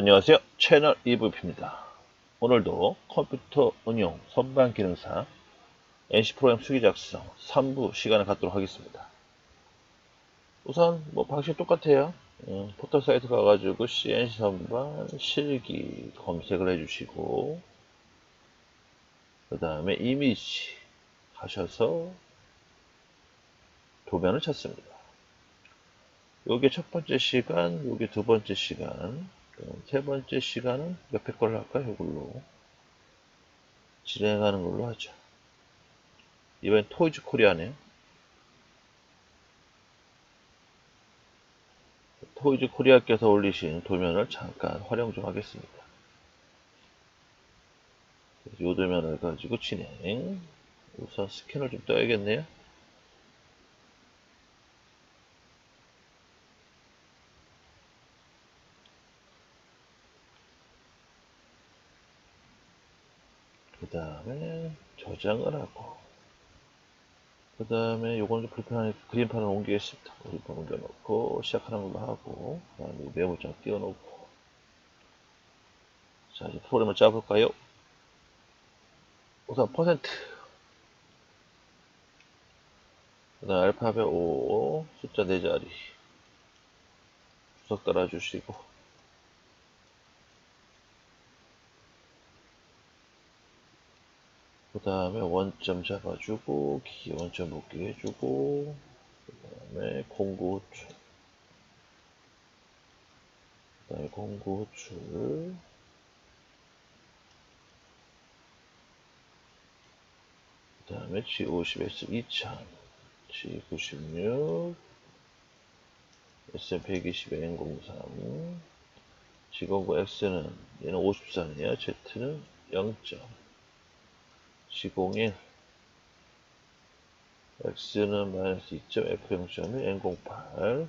안녕하세요. 채널 이브입니다. 오늘도 컴퓨터 응용 선반 기능사 NC 프로그램 수기 작성 3부 시간을 갖도록 하겠습니다. 우선 뭐 방식 똑같아요. 음, 포털 사이트 가가지고 CNC 선반 실기 검색을 해주시고 그 다음에 이미지 하셔서 도면을 찾습니다. 요게 첫 번째 시간, 요게 두 번째 시간, 세 번째 시간은 옆에 걸로 할까요? 이걸로 진행하는 걸로 하죠. 이번엔 토이즈 코리아네요. 토이즈 코리아께서 올리신 도면을 잠깐 활용 좀 하겠습니다. 이 도면을 가지고 진행. 우선 스캔을 좀 떠야겠네요. 그 다음에 저장을 하고 그 다음에 요거는 좀 불편하니 그림판을 옮기겠습니다. 그림판 옮겨놓고 시작하는 걸로 하고 그 다음에 메모장 띄워놓고. 자 이제 프로그램을 짜볼까요? 우선 퍼센트. 그 다음 알파벳 5 숫자 4자리. 주석 따라주시고 그 다음에 원점 잡아주고 기 원점 묶기 해주고 그 다음에 공구 호출. 그 다음에 공구 호출. 그 다음에 G50S 2000 G96 SM120 N03 G09 X는 얘는 54네요 Z는 0점 G01 X는 마이너스 2점 F0점이 N08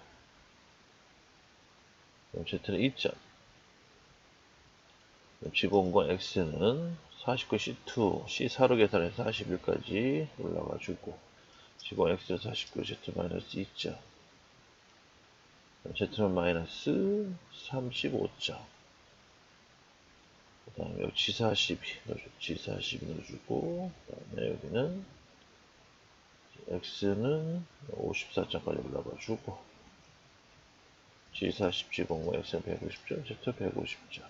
그럼 Z는 2점. 그럼 G00 X는 49 C2 C4로 계산해서 41까지 올라가 주고 G0 X는 49 Z 마이너스 2점. Z는 마이너스 35점 그 다음에 여기 G42 넣어주고 G42 넣어주고 그 다음에 여기는 X는 54점까지 올라가 주고 G40, G00, X는 150점, Z 150점.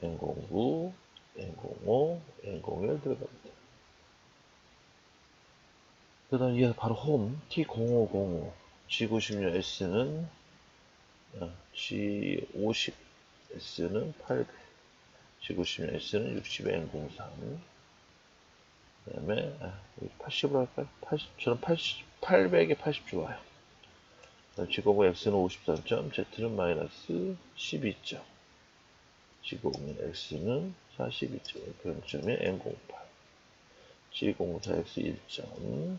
N09, N05, N01 들어갑니다. 그 다음 이게 바로 홈 T0505 G96 S는 G50 S는 800, G90면 S는 60N03. 그 다음에, 아, 80으로 할까요? 80, 저는 80, 800에 80 좋아요. G90 X는 53점, Z는 마이너스 12점. G90 X는 42점, 변점이 N08. G04 X 1점.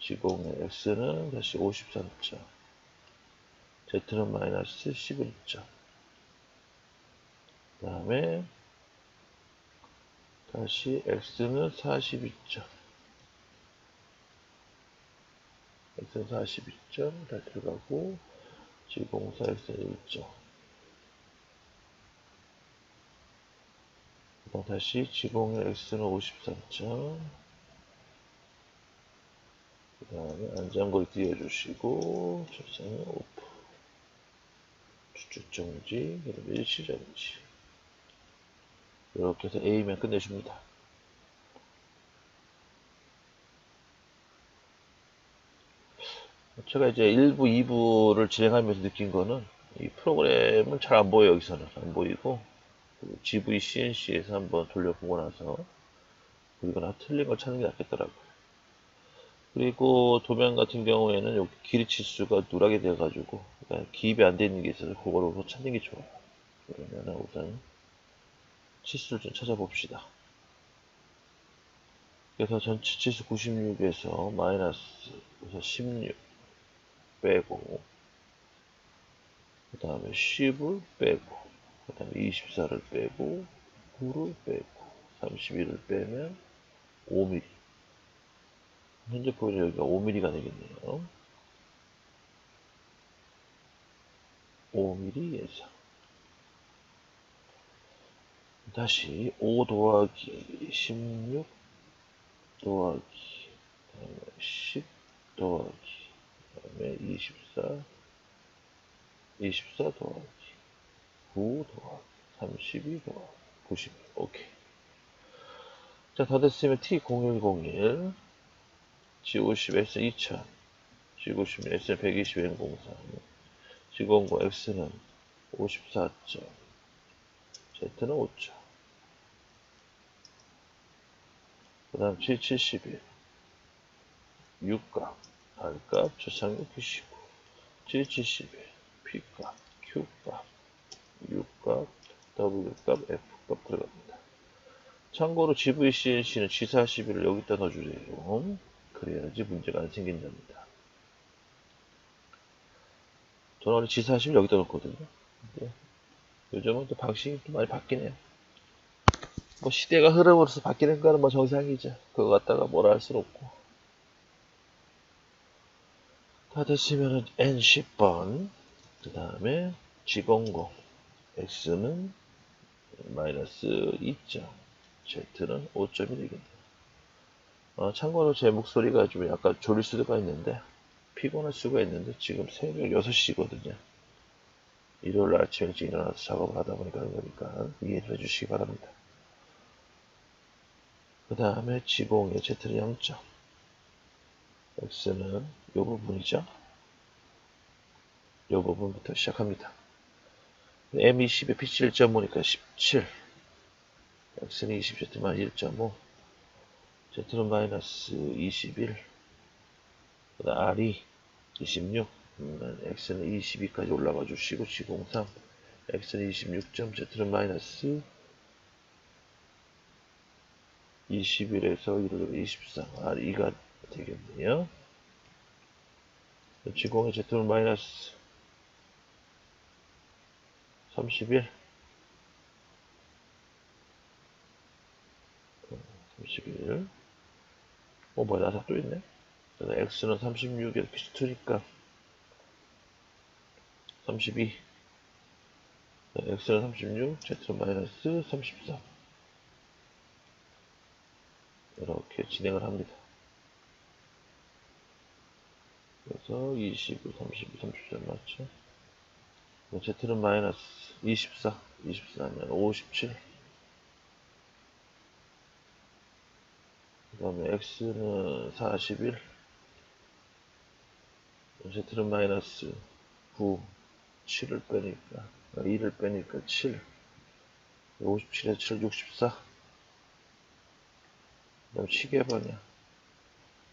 G90 X는 다시 53점. Z는 마이너스 11점. 그 다음에 다시 x는 42점. x는 42점. 다 들어가고 G04 x는 1점. 그 다음 다시 G01 x는 53점. 그 다음에 안장거리 띄워주시고 접선은 오프. 추측 정지 그 다음에 일시 정지 이렇게 해서 A면 끝내줍니다. 제가 이제 1부, 2부를 진행하면서 느낀 거는 이 프로그램은 잘 안 보여 여기서는 안 보이고 GV CNC에서 한번 돌려보고 나서 이거나 틀린 걸 찾는 게 낫겠더라고요. 그리고 도면 같은 경우에는 여기 길이 치수가 누락이 돼가지고 그러니까 기입이 안 되는 게 있어서 그거로 찾는 게 좋아요. 그러면 우선 치수를 좀 찾아봅시다. 그래서 전체 치수 96에서 마이너스 16 빼고 그 다음에 10을 빼고 그 다음에 24를 빼고 9를 빼고 31을 빼면 5mm 현재 보이는 여기가 5mm가 되겠네요. 5mm 예상. 다시 5 더하기 16 더하기 그다음에 10 더하기 그다음에 24 24 더하기 9 더하기 32 더하기 90 오케이. 자 다 됐으면 T0101 G50 S2000 G50 S120 N03 G09 X는 54점 Z는 5점 그 다음 G71 U값 R값 저상력 99 G71 P값 Q값 U값 W값 F값 들어갑니다. 참고로 GVCNC는 G41을 여기다 넣어주세요. 그래야지 문제가 안 생긴답니다. 저는 원래 G40을 여기다 넣었거든요. 근데 요즘은 또 방식이 좀 많이 바뀌네요 뭐 시대가 흐름으로서 바뀌는 거는 뭐 정상이죠. 그거 갖다가 뭐라 할 수는 없고. 다 됐으면은 N10번 그 다음에 G00 X는 마이너스 2점 Z는 5점이 되겠네요. 어, 참고로 제 목소리가 좀 약간 졸릴 수가 있는데 피곤할 수가 있는데 지금 새벽 6시거든요. 일요일 아침 일찍 일어나서 작업을 하다 보니까 그런 거니까 이해를 해주시기 바랍니다. 그 다음에 지공의 Z는 0점 X는 이 부분이죠? 이 부분부터 시작합니다. M20에 P7 1.5니까 17 X는 20, Z만 1.5 Z는 마이너스 21 그 다음 R이 26 X는 22까지 올라가 주시고 G03 X는 26점 Z는 마이너스 21에서 1을 24, 아, 2가 되겠네요. 지공의 Z는 마이너스 31, 31, 어, 뭐야, 나사 또 있네. X는 36에 P2니까 32, X는 36, Z는 마이너스 33. 이렇게 진행을 합니다. 그래서 29, 32, 33 맞죠? Z는 마이너스 24, 24면 57. 그 다음에 X는 41. Z는 마이너스 9, 7을 빼니까, 2를 빼니까 7. 57에서 7, 64. 그 다음 시계번이야.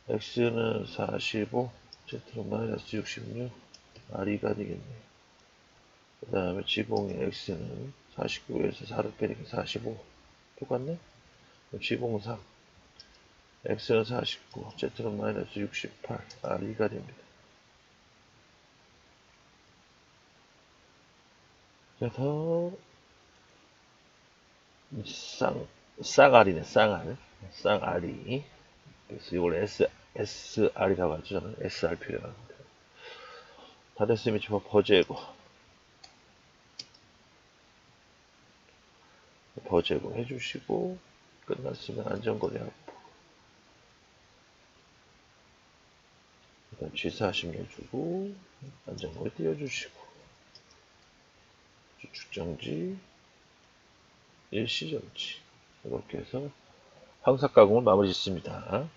X는 45, Z는 마이너스 66, R이가 되겠네요. 그 다음에 지공의 X는 49에서 4를 빼니까 45. 똑같네? G03. X는 49, Z는 마이너스 68, R이가 됩니다. 그래서, 쌍, 쌍알이네, 쌍알. 쌍R이 그래서 이걸 S, SR이라고 하죠. 저는 SR 표현 합니다. 다 됐으면 지금 버제고 버제고 해주시고 끝났으면 안전거리하고 그다음 G40 내주고 안전거리 띄워주시고 축정지 일시정지 이렇게 해서 황사 가공을 마무리 짓습니다.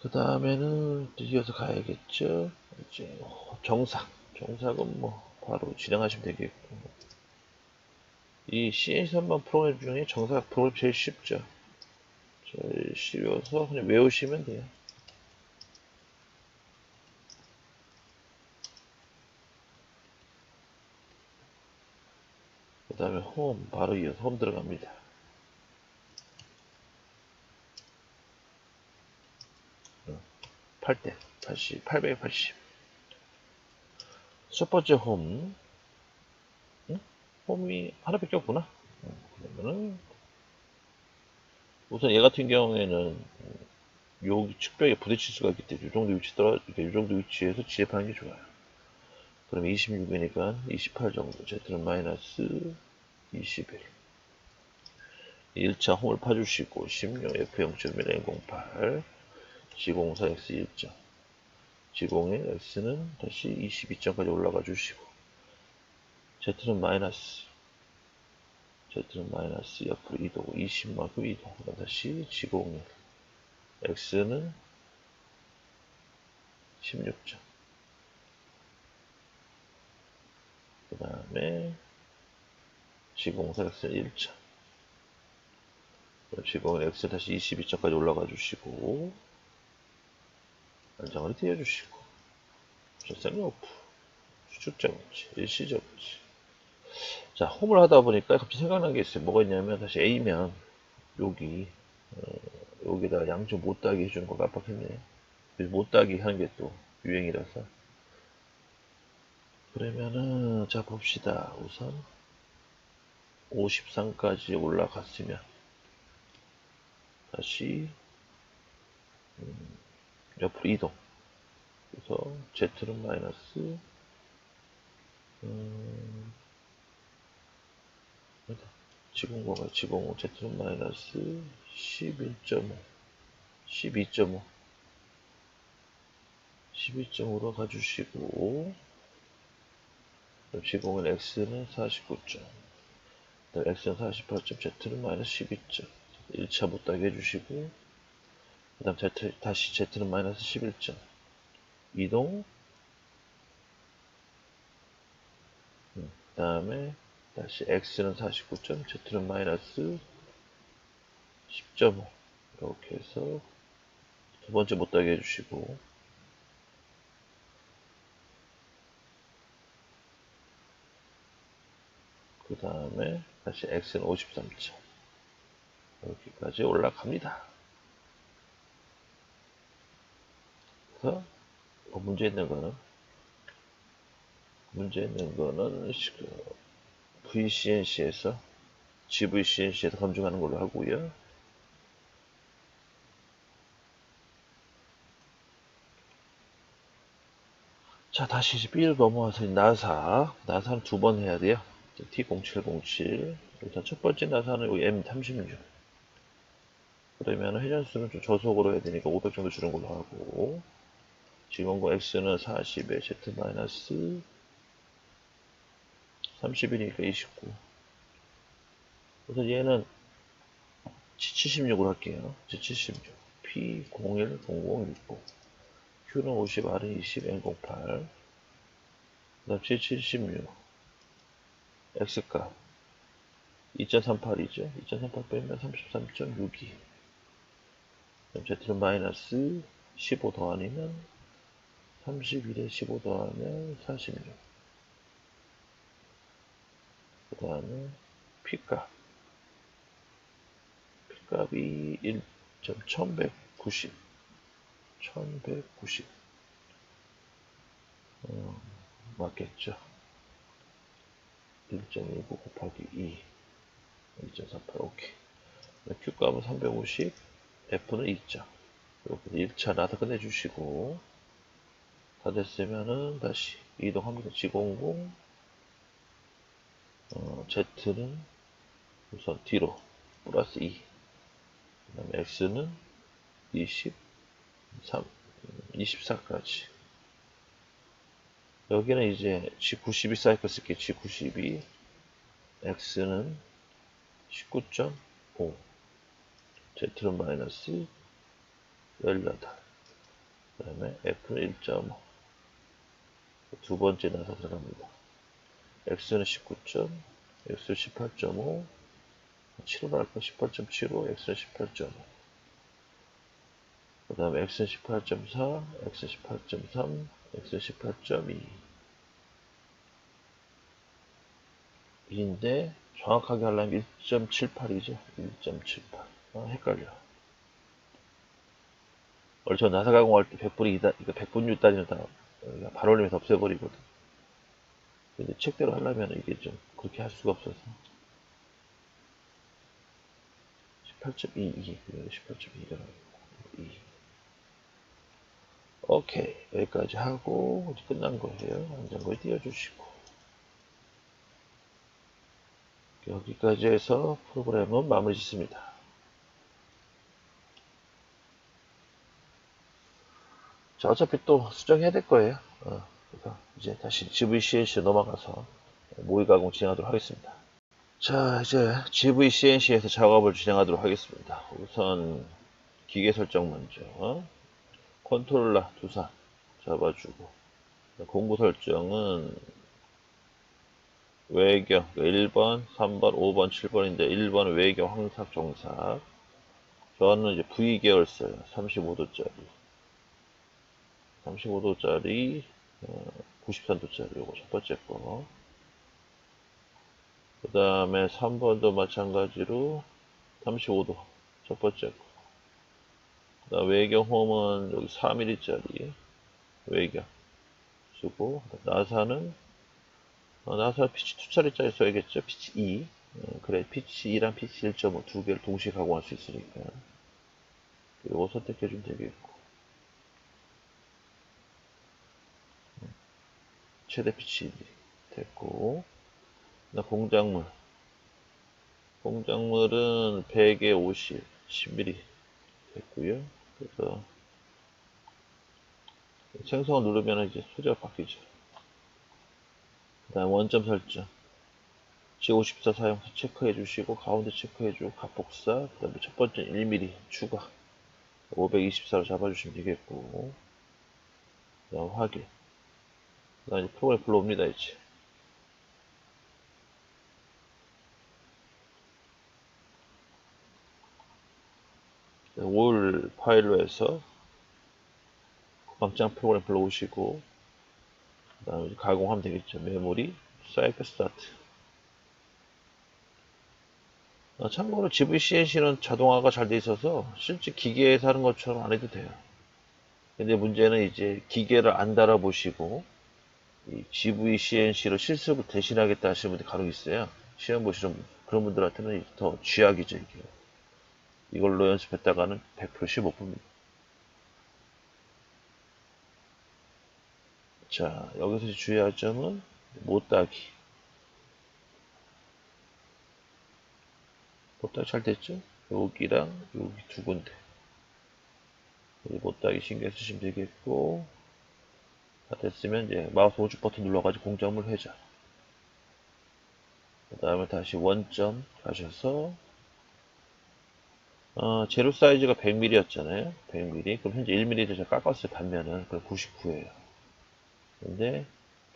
그 다음에는 이어서 가야겠죠. 이제 정삭. 정삭은 뭐 바로 진행하시면 되겠고. 이 CN3번 프로그램 중에 정삭 프로그램 제일 쉽죠. 제일 쉬워서 그냥 외우시면 돼요. 그 다음에 홈, 바로 이어서 홈 들어갑니다. 8대 80, 880. 첫 번째 홈. 응? 홈이 하나밖에 없구나. 그러면은, 우선 얘 같은 경우에는, 여기 측벽에 부딪힐 수가 있기 때문에, 이 정도 위치 떨어, 이 정도 위치에서 지압하는 게 좋아요. 그럼 26이니까 28 정도. Z는 마이너스 21. 1차 홈을 파주시고 16 F0.1N08 G04X 1점 G01 X는 다시 22점까지 올라가 주시고 Z는 마이너스 Z는 마이너스 옆으로 이동 20만큼 이동. 그럼 다시 G01 X는 16점. 그 다음에 G04X는 1점. 지금은 X 다시 22점까지 올라가 주시고 안장을 띄워주시고 절생 오프 수축자금치 일시자금치 자 홈을 하다 보니까 갑자기 생각난 게 있어요. 뭐가 있냐면 다시 A면 여기 어, 여기다 양쪽 못 따기 해주는 거 깜빡했네. 못 따기 하는 게 또 유행이라서. 그러면은 자 봅시다. 우선 53까지 올라갔으면 다시 음, 옆으로 이동. 그래서 Z는 마이너스 음, 지공과가 지공 Z는 마이너스 11.5 12.5 12.5로 가주시고 지공은 X는 49점. X는 48점 Z는 마이너스 12점. 1차 못하게 해주시고 그 다음 Z, 다시 Z는 마이너스 11점 이동. 그 다음에 다시 X는 49점 Z는 마이너스 10.5 이렇게 해서 두 번째 못하게 해주시고. 그 다음에 다시 X는 53점 여기까지 올라갑니다. 그래서 뭐 문제 있는 거는? 문제 있는 거는 그 VCNC에서 GVCNC에서 검증하는 걸로 하고요. 자 다시 이제 B로 넘어와서 나사. 나사는 두 번 해야 돼요. T0707 일단 첫 번째 나사는 여기 M36 그러면 회전수는 좀 저속으로 해야 되니까 500 정도 주는 걸로 하고 지원고 X는 40에 Z 마이너스 30이니까 29 그래서 얘는 G76으로 할게요. G76 P010069 Q는 50, R은 20, N08 그 다음 G76 X값. 2.38이죠. 2.38 빼면 33.62 Z는 마이너스 15 더하면 31에 15 더하면 46. 그 다음에 P값. P값이 1.1190. 1190. 어, 맞겠죠. 1.19 곱하기 2. 2.38, 오케이. Q값은 350. F는 2점. 이렇게 1차 나사 끝내주시고, 다 됐으면은 다시 이동합니다. G00. 어, Z는 우선 뒤로 플러스 2. 그 다음에 X는 23, 24까지. 여기는 이제 G92 사이클 쓸게 G92. X는 19.5. Z는 마이너스 18. 그 다음에 F는 1.5. 두 번째 나사 들어갑니다. X는 19점, X는 18.5, 7로 할까? 18.75, X는 18.5. 그 다음에 X는 18.4, X는 18.3, X는 18.2. 인데 정확하게 하려면 1.78이죠. 1.78. 아, 헷갈려. 원래 저 나사 가공할 때 100분이 2단, 이거 100분 6단위는 다 발올림에서 없애버리거든. 근데 책대로 하려면 이게 좀 그렇게 할 수가 없어서. 18.22, 18.2가 2. 오케이 여기까지 하고 이제 끝난 거예요 안전거에 띄워주시고 여기까지 해서 프로그램은 마무리 짓습니다 자 어차피 또 수정해야 될 거예요. 어, 그래서 이제 다시 GVCNC 넘어가서 모의 가공 진행하도록 하겠습니다. 자 이제 GVCNC에서 작업을 진행하도록 하겠습니다. 우선 기계 설정 먼저 컨트롤러 두산 잡아주고 공구 설정은 외경 1번, 3번, 5번, 7번인데 1번 외경 황삭 정삭 저는 이제 V 계열 써요. 35도짜리 35도짜리 93도짜리 요거 첫 번째 거. 그 다음에 3번도 마찬가지로 35도 첫 번째 거. 그 다음 외경 홈은 여기 4mm짜리 외경 쓰고 나사는 어, 나사 피치 2짜리짜리 써야겠죠 피치 2 어, 그래 피치 2랑 피치 1.5 두 개를 동시에 가공할 수 있으니까 이거 선택해 주면 되겠고 최대 피치 됐고 나 공작물. 공작물은 100에 50 10mm 됐고요. 그래서 생성을 누르면 이제 소재가 바뀌죠. 그 다음 원점 설정. G54 사용서 체크해 주시고 가운데 체크해 주고 갑복사 그 다음에 첫 번째 1mm 추가. 524로 잡아주시면 되겠고 그 다음 확인 그 다음 프로그램 불러옵니다 이제. 올 파일로 해서 막장 프로그램 불러오시고 그 다음에 가공하면 되겠죠. 메모리 사이클 스타트. 어, 참고로 GVCNC는 자동화가 잘 돼 있어서 실제 기계에서 하는 것처럼 안 해도 돼요. 근데 문제는 이제 기계를 안 달아보시고 이 GVCNC로 실습을 대신하겠다 하시는 분들 간혹 있어요 시험 보시는 분 그런 분들한테는 더 쥐약이죠 이게 이걸로 연습했다가는 100%못 봅니다. 자, 여기서 주의할 점은 못 따기. 못 따기 잘 됐죠? 여기랑 여기 두 군데. 못 따기 신경 쓰시면 되겠고, 다 됐으면 이제 마우스 오른쪽 버튼 눌러가지고 공작물 회전. 그 다음에 다시 원점 가셔서 어, 재료 사이즈가 100mm였잖아요. 100mm. 그럼 현재 1mm를 제가 깎았어요. 반면은. 그럼 99예요. 근데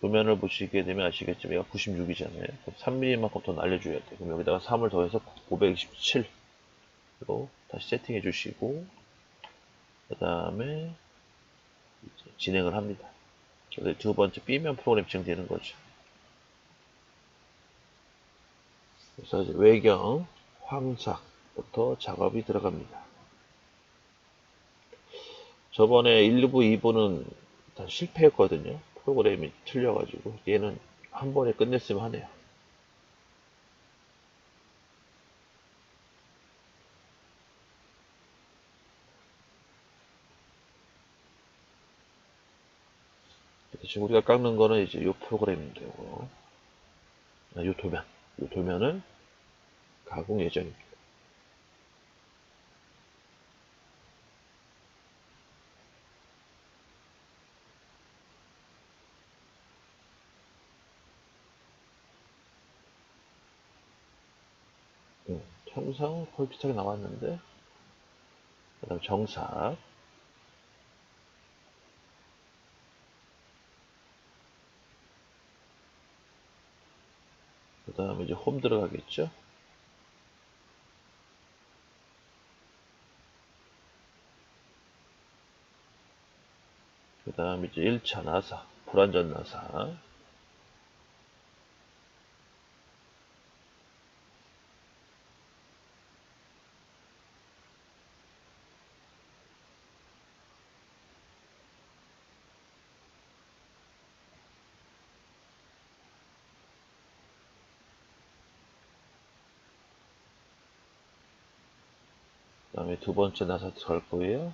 도면을 보시게 되면 아시겠지만 얘가 96이잖아요. 그럼 3mm만큼 더 날려줘야 돼. 그럼 여기다가 3을 더해서 527로 다시 세팅해 주시고 그 다음에 진행을 합니다. 두 번째 B면 프로그램 진행되는 거죠. 그래서 이제 외경, 황삭, 부터 작업이 들어갑니다. 저번에 1부, 2부는 다 실패했거든요. 프로그램이 틀려가지고 얘는 한 번에 끝냈으면 하네요. 지금 우리가 깎는 거는 이제 이 프로그램이 되고 이 아, 도면, 이 도면은 가공 예정입니다. 형상 거의 비슷하게 나왔는데 그 다음 정사 그 다음에 이제 홈 들어가겠죠? 그 다음에 이제 1차 나사 불안전 나사 두 번째 나사트 갈 거예요.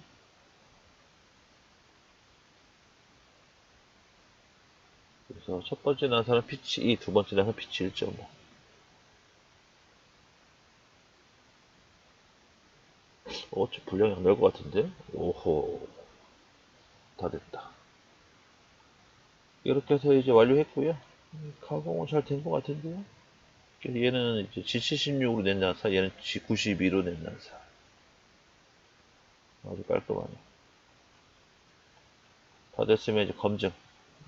그래서 첫 번째 나사는 피치 2, 두 번째 나사는 피치 1.5. 어차피 분량이 안 나올 것 같은데? 오호. 다 됐다. 이렇게 해서 이제 완료했고요. 가공은 잘 된 것 같은데요. 얘는 이제 G76으로 낸 나사, 얘는 G92로 낸 나사. 아주 깔끔하네. 다 됐으면 이제 검증.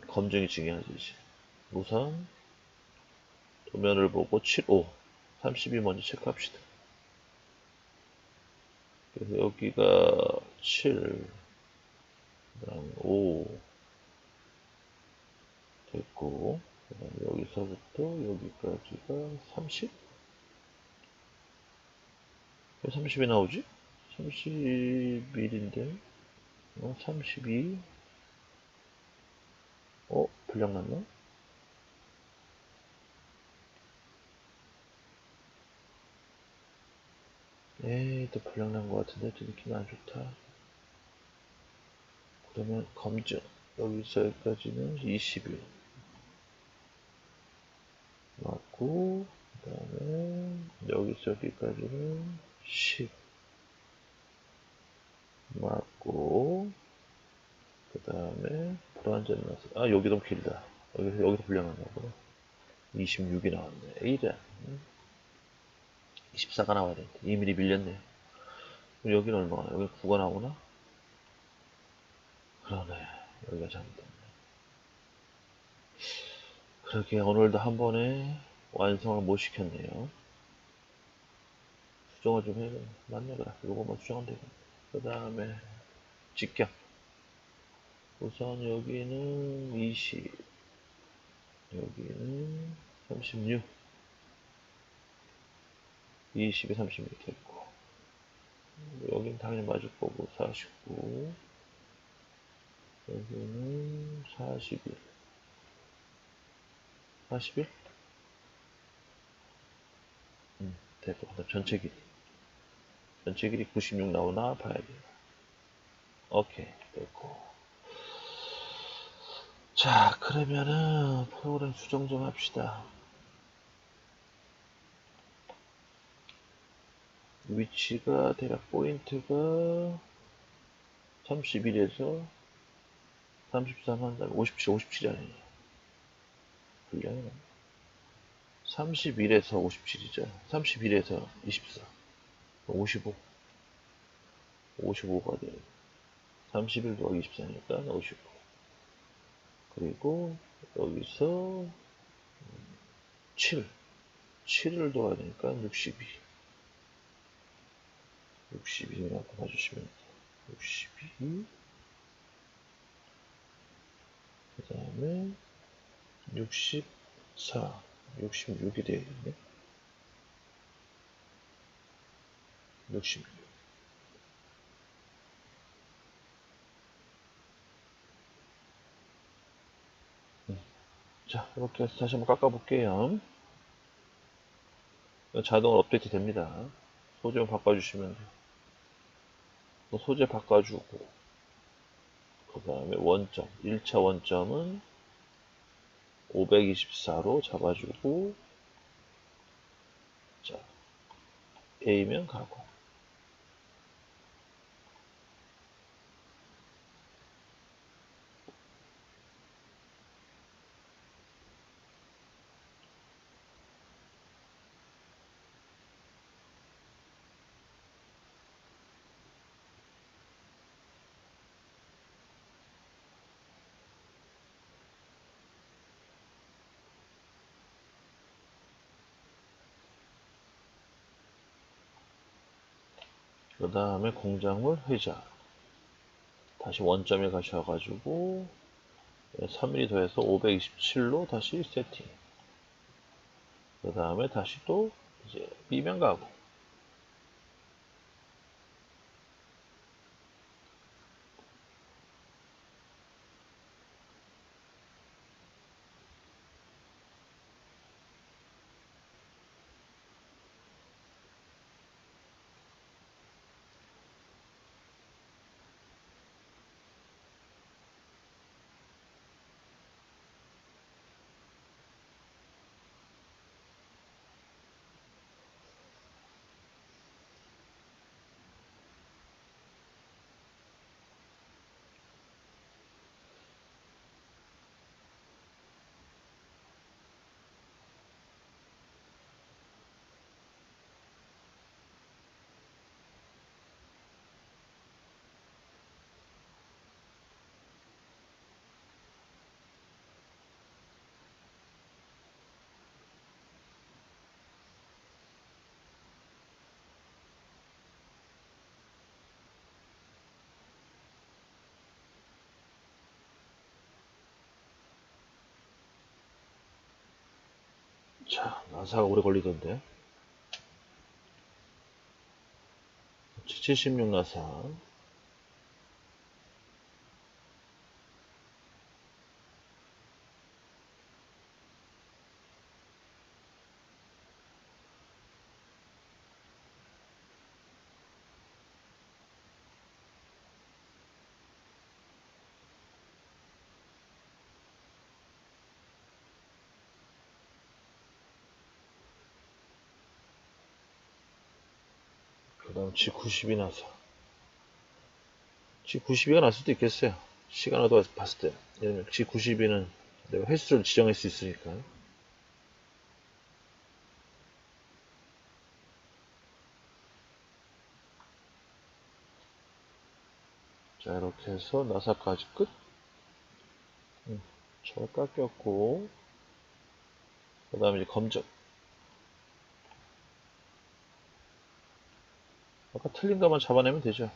검증이 중요하지, 이제. 우선, 도면을 보고 7, 5, 32 먼저 체크합시다. 그래서 여기가 7, 그다음 5 됐고, 여기서부터 여기까지가 30? 왜 30이 나오지? 31인데, 어, 32, 어, 분량 났나? 에이, 또 분량 난 것 같은데, 또 느낌 안 좋다. 그러면 검증. 여기서 여기까지는 21. 맞고, 그 다음에, 여기서 여기까지는 10. 맞고, 그 다음에, 불완전 나서, 아, 여기 너무 길다. 여기서, 여기서 분량 난 거구나. 26이 나왔네. 이래. 24가 나와야 돼. 2mm 밀렸네. 그럼 여기는 얼마나? 여기 9가 나오나? 그러네. 여기가 잘못됐네. 그렇게 오늘도 한 번에 완성을 못 시켰네요. 수정을 좀 해야 맞네, 그래. 요거만 수정하면 되고. 그 다음에, 직경. 우선 여기는 20. 여기는 36. 20에 36 됐고. 여긴 당연히 맞을 거고, 49. 여기는 41. 41? 음, 됐고. 그다음 전체 길이. 전체 길이 96 나오나 봐야 돼요. 오케이, 됐고. 자, 그러면은 프로그램 수정 좀 합시다. 위치가 대략 포인트가 31에서 33 한 다음에 57, 57이 아니에요. 분량이 31에서 57이죠. 31에서 24. 55. 55가 돼요. 31 더하기 24니까 55. 그리고 여기서 7. 7을 더해야 되니까 62. 62라고 봐주시면 돼요. 62. 그 다음에 64, 66이 되겠네. 66. 음. 자, 이렇게 해서 다시 한번 깎아볼게요. 자동으로 업데이트 됩니다. 소재만 바꿔주시면 돼요. 소재 바꿔주고, 그 다음에 원점, 1차 원점은 524로 잡아주고, 자, A면 가고, 그 다음에 공작물 회자. 다시 원점에 가셔가지고 3mm 더해서 527로 다시 세팅. 그 다음에 다시 또 이제 B면 가고. 자, 나사가 오래 걸리던데. 76 나사. 그 다음 G90이 나서. G92가 날 수도 있겠어요. 시간 얻어 봤을 때. 왜냐면 G92는 내가 횟수를 지정할 수 있으니까. 자 이렇게 해서 나사까지 끝. 음, 저 깎였고 그 다음에 이제 검정 아까 틀린 것만 잡아내면 되죠.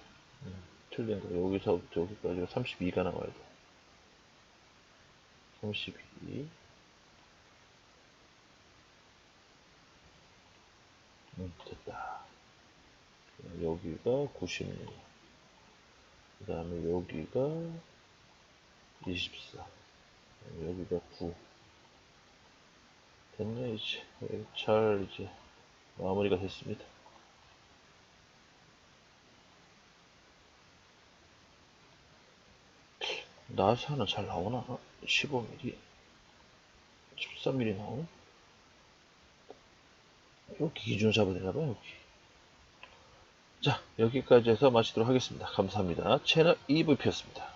음, 틀린 거. 여기서부터 여기까지가 32가 나와야 돼. 32. 음, 됐다. 여기가 96. 그 다음에 여기가 24. 여기가 9. 됐네, 이제. 잘, 이제, 마무리가 됐습니다. 나사는 잘 나오나? 15mm, 13mm 나오나? 여기 기준 잡아야 되나봐요, 여기. 자, 여기까지 해서 마치도록 하겠습니다. 감사합니다. 채널 EVP였습니다.